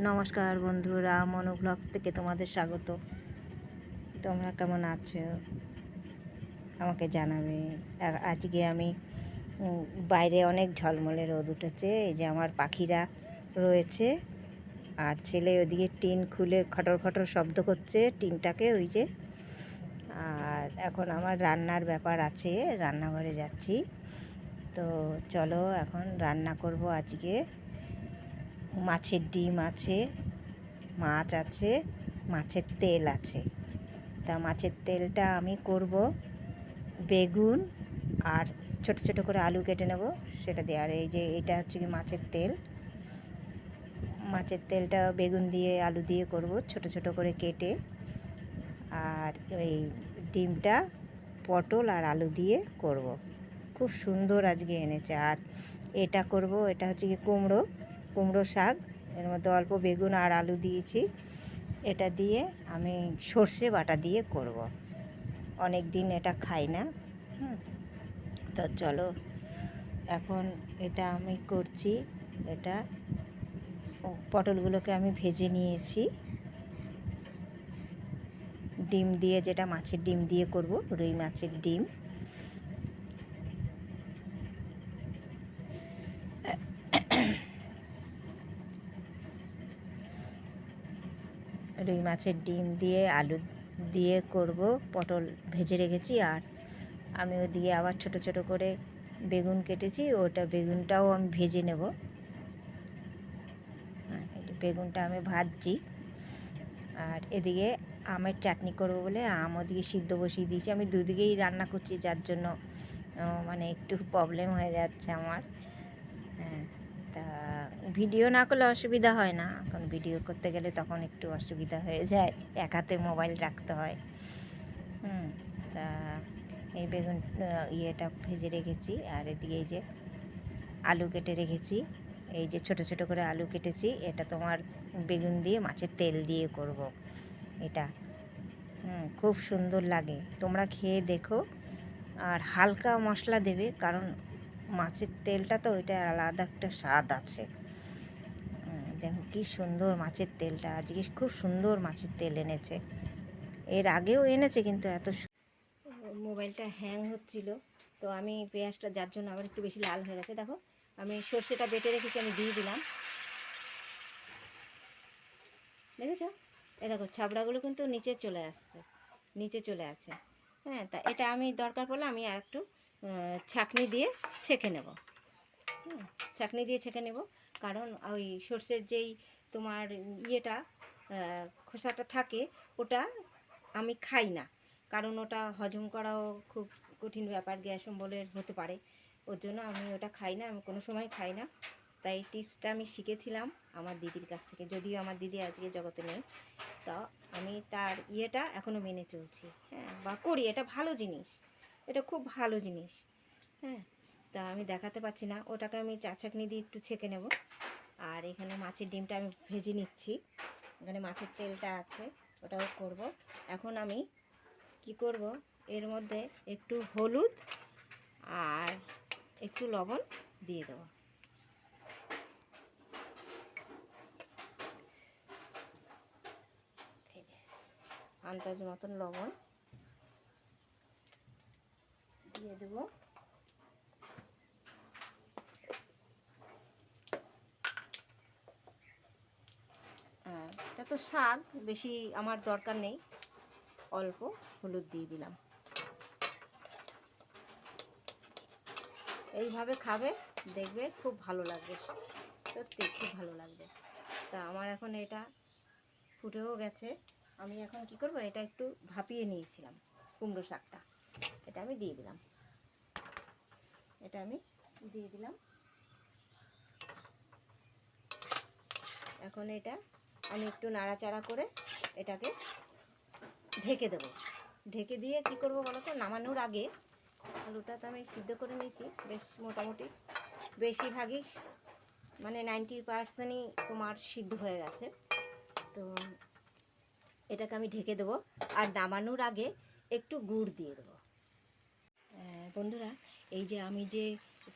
নমস্কার বন্ধুরা, মনো ব্লগস থেকে তোমাদের স্বাগত। তোমরা কেমন আছো? আমাকে জানাবে। আজকে আমি বাইরে অনেক ঝলমলে রোদ উঠেছে। এই যে আমার পাখিরা রয়েছে, আর ছেলে ওদিকে টিন খুলে খটর খটর শব্দ করছে, টিনটাকে ওই যে। আর এখন আমার রান্নার ব্যাপার আছে, রান্নাঘরে যাচ্ছি। তো চলো এখন রান্না করব আজকে। মাছের ডিম আছে, মাছ আছে, মাছের তেল আছে। তা মাছের তেলটা আমি করব বেগুন আর ছোট ছোট করে আলু কেটে নেব, সেটা দিয়ে। আর এই যে এটা হচ্ছে কি মাছের তেল। মাছের তেলটা বেগুন দিয়ে, আলু দিয়ে করব ছোট ছোট করে কেটে। আর এই ডিমটা পটল আর আলু দিয়ে করব। খুব সুন্দর আজকে এনেছে। আর এটা করব, এটা হচ্ছে কি কুমড়ো। কুমড়ো শাক, এর মধ্যে অল্প বেগুন আর আলু দিয়েছি। এটা দিয়ে আমি সর্ষে বাটা দিয়ে করব। অনেক দিন এটা খাই না তো চলো, এখন এটা আমি করছি। এটা পটলগুলোকে আমি ভেজে নিয়েছি। ডিম দিয়ে যেটা মাছের ডিম দিয়ে করব, রুই মাছের ডিম। রুই মাছের ডিম দিয়ে, আলু দিয়ে করব, পটল ভেজে রেখেছি আর আমি ওদিকে আবার ছোট ছোট করে বেগুন কেটেছি, ওটা বেগুনটাও আমি ভেজে নেব। বেগুনটা আমি ভাজছি। আর এদিকে আমের চাটনি করব বলে আম ওদিকে সিদ্ধ বসিয়ে দিয়েছি। আমি দুদিকেই রান্না করছি, যার জন্য মানে একটু প্রবলেম হয়ে যাচ্ছে আমার। ভিডিও না করলে অসুবিধা হয় না। এখন ভিডিও করতে গেলে তখন একটু অসুবিধা হয়ে যায়। এক হাতে মোবাইল রাখতে হয়। হুম, তা এই বেগুন ইয়েটা ভেজে রেখেছি। আর এদিকে এই যে আলু কেটে রেখেছি। এই যে ছোট ছোট করে আলু কেটেছি। এটা তোমার বেগুন দিয়ে, মাছের তেল দিয়ে করব। এটা, হুম, খুব সুন্দর লাগে। তোমরা খেয়ে দেখো। আর হালকা মশলা দেবে। কারণ মাছের তেলটা তো ওইটা আলাদা একটা স্বাদ আছে। দেখো কি সুন্দর মাছের তেলটা আজকে খুব সুন্দর মাছের তেল এনেছে। এর আগেও এনেছে কিন্তু এত মোবাইলটা হ্যাং হচ্ছিল তো আমি পেঁয়াজটা যার জন্য আবার একটু বেশি লাল হয়ে গেছে দেখো। আমি সর্ষেটা বেটে রেখেছি আমি দিয়ে দিলাম। দেখেছ? এ দেখো ছাবড়াগুলো কিন্তু নিচে চলে আসছে নিচে চলে আছে। হ্যাঁ তা এটা আমি দরকার পড়লে আমি আর একটু ছাঁকনি দিয়ে ছেঁকে নেব। হুম, ছাঁকনি দিয়ে ছেঁকে নেব। কারণ ওই সর্ষের যেই তোমার ইয়েটা খোসাটা থাকে, ওটা আমি খাই না। কারণ ওটা হজম করাও খুব কঠিন ব্যাপার, গ্যাস অম্বলের হতে পারে। ওর জন্য আমি ওটা খাই না, আমি কোনো সময় খাই না। তাই টিপসটা আমি শিখেছিলাম আমার দিদির কাছ থেকে, যদিও আমার দিদি আজকে জগতে নেই। তা আমি তার ইয়েটা এখনও মেনে চলছি হ্যাঁ বা করি, এটা ভালো জিনিস, এটা খুব ভালো জিনিস হ্যাঁ। তা আমি দেখাতে পাচ্ছি না। ওটাকে আমি চা চাকনি দিয়ে একটু ছেঁকে নেব। আর এখানে মাছের ডিমটা আমি ভেজে নিচ্ছি। এখানে মাছের তেলটা আছে, ওটাও করব। এখন আমি কি করব? এর মধ্যে একটু হলুদ আর একটু লবণ দিয়ে দেবো। আন্দাজ মতন লবণ দিয়ে দেবো হ্যাঁ, এটা তো শাক বেশি আমার দরকার নেই। অল্প হলুদ দিয়ে দিলাম। এইভাবে খাবে, দেখবে খুব ভালো লাগবে। সত্যি খুব ভালো লাগবে। তা আমার এখন এটা ফুটেও গেছে। আমি এখন কি করব, এটা একটু ভাপিয়ে নিয়েছিলাম কুমড়ো শাকটা। এটা আমি দিয়ে দিলাম। এটা আমি দিয়ে দিলাম। এখন এটা আমি একটু নাড়াচাড়া করে এটাকে ঢেকে দেবো। ঢেকে দিয়ে কি করব বলো তো? নামানোর আগে আলুটা তো আমি সিদ্ধ করে নিয়েছি। বেশ মোটামুটি বেশিরভাগই মানে নাইনটি পার্সেন্টই তোমার সিদ্ধ হয়ে গেছে। তো এটাকে আমি ঢেকে দেবো আর নামানোর আগে একটু গুড় দিয়ে দেবো। বন্ধুরা, এই যে আমি যে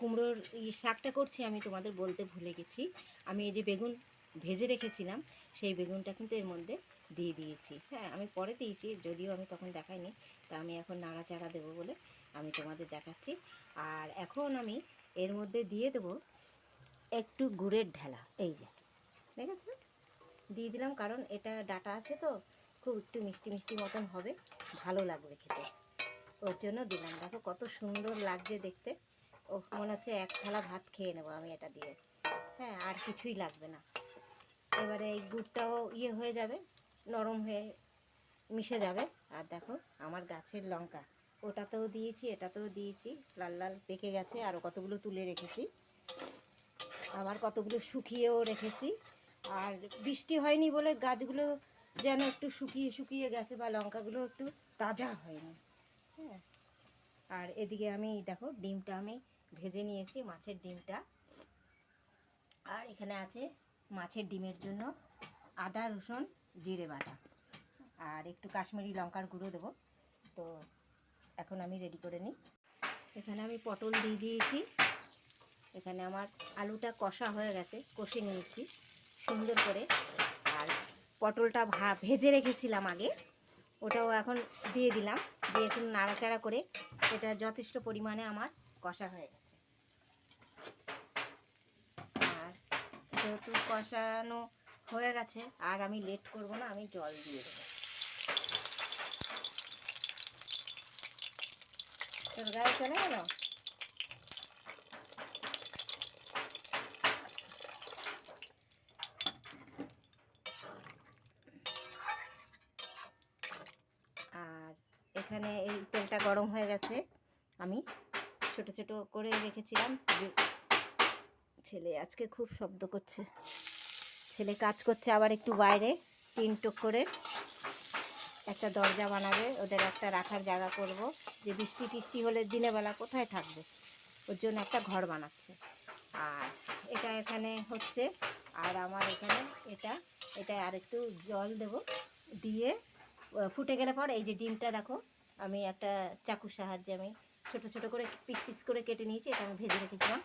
কুমড়োর শাকটা করছি, আমি তোমাদের বলতে ভুলে গেছি। আমি এই যে বেগুন ভেজে রেখেছিলাম সেই বেগুনটা কিন্তু এর মধ্যে দিয়ে দিয়েছি। হ্যাঁ আমি পরে দিয়েছি, যদিও আমি তখন দেখাইনি, তা আমি এখন নাড়াচাড়া দেবো বলে আমি তোমাদের দেখাচ্ছি। আর এখন আমি এর মধ্যে দিয়ে দেবো একটু গুড়ের ঢেলা, এই যে, দেখেছ? দিয়ে দিলাম, কারণ এটা ডাটা আছে তো, খুব একটু মিষ্টি মিষ্টি মতন হবে, ভালো লাগবে খেতে। ওর জন্য দিলাম, দেখো কত সুন্দর লাগছে দেখতে। ও মনে হচ্ছে এক থালা ভাত খেয়ে নেব আমি এটা দিয়ে। হ্যাঁ আর কিছুই লাগবে না। এবারে এই গুড়টাও ইয়ে হয়ে যাবে, নরম হয়ে মিশে যাবে। আর দেখো, আমার গাছের লঙ্কা। ওটাতেও দিয়েছি, এটাতেও দিয়েছি। লাল লাল পেকে গেছে আরও কতগুলো তুলে রেখেছি। আবার কতগুলো শুকিয়েও রেখেছি। আর বৃষ্টি হয়নি বলে গাছগুলো যেন একটু শুকিয়ে শুকিয়ে গেছে বা লঙ্কাগুলো একটু তাজা হয়নি। হ্যাঁ। আর এদিকে আমি, দেখো, ডিমটা আমি ভেজে নিয়েছি, মাছের ডিমটা। আর এখানে আছে মাছের ডিমের জন্য আদা, রসুন, জিরে বাটা। আর একটু কাশ্মীরি লঙ্কার গুঁড়ো দেবো। তো এখন আমি রেডি করে নিই। এখানে আমি পটল দিয়ে দিয়েছি। এখানে আমার আলুটা কষা হয়ে গেছে, কষে নিয়েছি সুন্দর করে। আর পটলটা ভা, ভেজে রেখেছিলাম আগে। ওটাও এখন দিয়ে দিলাম। দিয়ে একটু নাড়াচাড়া করে এটা যথেষ্ট পরিমাণে আমার কষা হয়ে গেছে আর যেহেতু কষানো হয়ে গেছে, আর আমি লেট করব না, আমি জল দিয়ে দেবো। তোর গায়ে চলে গেল? আর এখানে এই তেলটা গরম হয়ে গেছে, আমি ছোট ছোট করে রেখেছিলাম ছেলে, আজকে খুব শব্দ করছে। ছেলে কাজ করছে আবার একটু বাইরে, টিন টুক করে একটা দরজা বানাবে, ওদের একটা রাখার জায়গা করব। যে বৃষ্টি টিষ্টি হলে দিনের বেলা কোথায় থাকবে? ওর জন্য একটা ঘর বানাচ্ছে। আর এটা এখানে হচ্ছে, আর আমার এখানে এটা এটা আর একটু জল দেব। দিয়ে ফুটে গেলে পর এই যে ডিমটা দেখো, আমি একটা চাকুর সাহায্যে আমি ছোট ছোট করে পিস পিস করে কেটে নিয়েছি, এটা আমি ভেজে রেখেছিলাম।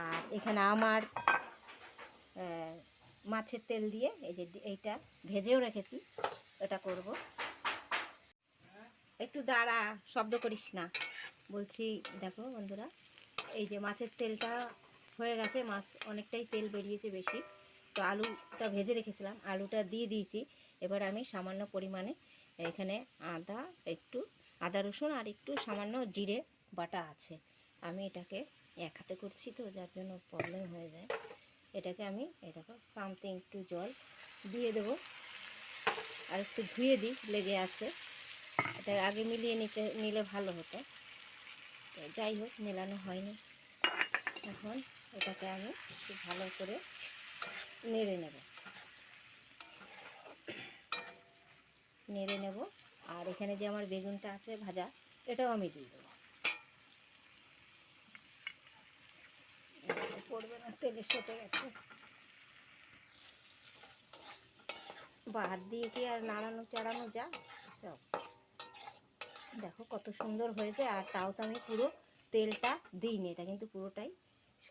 আর এখানে আমার মাছের তেল দিয়ে এই যে এইটা ভেজেও রেখেছি এটা করব। একটু দাঁড়া, শব্দ করিস না। বলছি, দেখো বন্ধুরা, এই যে মাছের তেলটা হয়ে গেছে, মাছ অনেকটাই তেল বেরিয়েছে বেশি। তো আলুটা ভেজে রেখেছিলাম, আলুটা দিয়ে দিয়েছি। এবার আমি সামান্য পরিমাণে এখানে আদা, একটু আদা রসুন আর একটু সামান্য জিরে বাটা আছে। আমি এটাকে এক হাতে করছি তো, যার জন্য প্রবলেম হয়ে যায়। এটাকে আমি দেখো সামথিং একটু জল দিয়ে দেবো। আর একটু ধুয়ে দিই, লেগে আছে। এটা আগে মিলিয়ে নিতে, নিলে ভালো হতো। যাই হোক, মেলানো হয়নি। এখন এটাকে আমি একটু ভালো করে নেড়ে নেব। নেড়ে নেব। আর এখানে যে আমার বেগুনটা আছে ভাজা, এটাও আমি দিয়ে দেবো। পড়বে না তেলে সেটে গেছে। বাদ দিয়ে কি আর নাড়ানো চাড়ানো যা। দেখো কত সুন্দর হয়েছে, আর তাও তো আমি পুরো তেলটা দিইনি, এটা কিন্তু পুরোটাই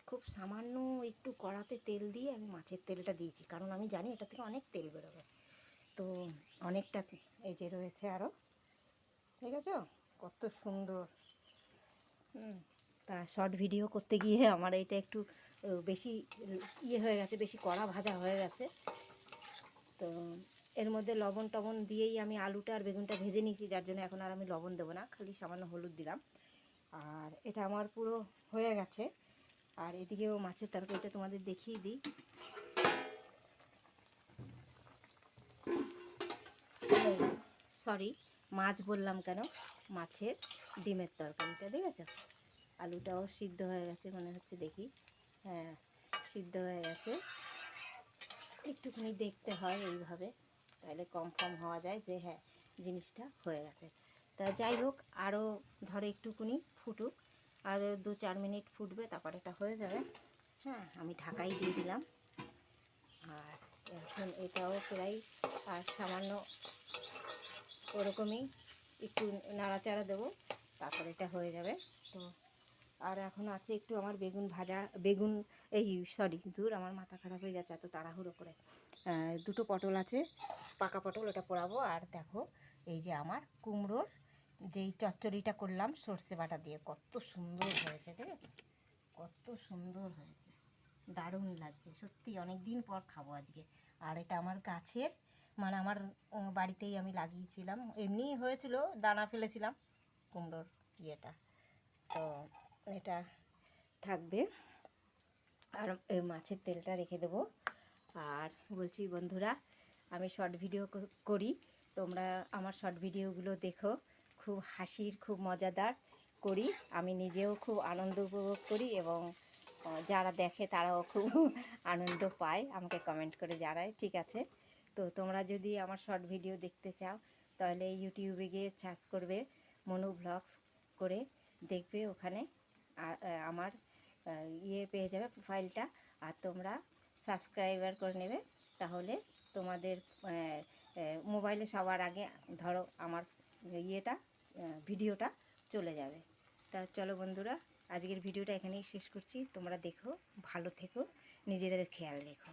খুব সামান্য একটু কড়াতে তেল দিয়ে আমি মাছের তেলটা দিয়েছি, কারণ আমি জানি এটা থেকে অনেক তেল বেরোবে। তো অনেকটা এই যে রয়েছে আরও ঠিক আছে? কত সুন্দর। তা শর্ট ভিডিও করতে গিয়ে আমার এইটা একটু বেশি ইয়ে হয়ে গেছে, বেশি কড়া ভাজা হয়ে গেছে। তো এর মধ্যে লবণ টবণ দিয়েই আমি আলুটা আর বেগুনটা ভেজে নিয়েছি, যার জন্য এখন আর আমি লবণ দেবো না, খালি সামান্য হলুদ দিলাম। আর এটা আমার পুরো হয়ে গেছে। আর এদিকেও মাছের তরকারিটা তোমাদের দেখিয়ে দিই। সরি, মাছ বললাম কেন? মাছের ডিমের তরকারিটা, দেখেছ? আলুটাও সিদ্ধ হয়ে গেছে, মনে হচ্ছে দেখি। হ্যাঁ সিদ্ধ হয়ে গেছে। একটুখানি দেখতে হয় এইভাবে, তাহলে কনফার্ম হওয়া যায় যে হ্যাঁ জিনিসটা হয়ে গেছে। তা যাই হোক আরও ধরো একটুকুনি ফুটুক আরও দু চার মিনিট ফুটবে, তারপর এটা হয়ে যাবে। হ্যাঁ আমি ঢাকাই দিয়ে দিলাম। আর এখন এটাও প্রায়, আর সামান্য ওরকমই একটু নাড়াচাড়া দেবো, তারপর এটা হয়ে যাবে। তো আর এখন আছে একটু আমার বেগুন ভাজা, বেগুন, এই সরি দূর আমার মাথা খারাপ হয়ে যাচ্ছে এত তাড়াহুড়ো করে। দুটো পটল আছে, পাকা পটল ওটা পোড়াবো। আর দেখো, এই যে আমার কুমড়োর যেই চচ্চড়িটা করলাম, সর্ষে বাটা দিয়ে, কত সুন্দর হয়েছে, ঠিক আছে? কত সুন্দর হয়েছে। দারুণ লাগছে, সত্যি অনেক দিন পর খাব আজকে। আর এটা আমার গাছের মানে আমার বাড়িতেই আমি লাগিয়েছিলাম। এমনি হয়েছিল, দানা ফেলেছিলাম কুমড়োর ইয়েটা। তো এটা থাকবে। আর এই মাছের তেলটা রেখে দেবো। আর বলছি বন্ধুরা, আমি শর্ট ভিডিও করি। তোমরা আমার শর্ট ভিডিওগুলো দেখো। খুব হাসির, খুব মজাদার করি। আমি নিজেও খুব আনন্দ উপভোগ করি এবং যারা দেখে তারাও খুব আনন্দ পায়। আমাকে কমেন্ট করে জানায়, ঠিক আছে? তো তোমরা যদি আমার শর্ট ভিডিও দেখতে চাও, তাহলে ইউটিউবে গিয়ে সার্চ করবে মনু ব্লগস করে। দেখবে ওখানে আমার ইয়ে পেয়ে যাবে প্রোফাইলটা আর তোমরা সাবস্ক্রাইবার করে নেবে। তাহলে তোমাদের মোবাইলে সবার আগে ধরো আমার ইয়েটা ভিডিওটা চলে যাবে। তা চলো বন্ধুরা, আজকের ভিডিওটা এখানেই শেষ করছি। তোমরা দেখো, ভালো থেকো, নিজেদের খেয়াল রেখো।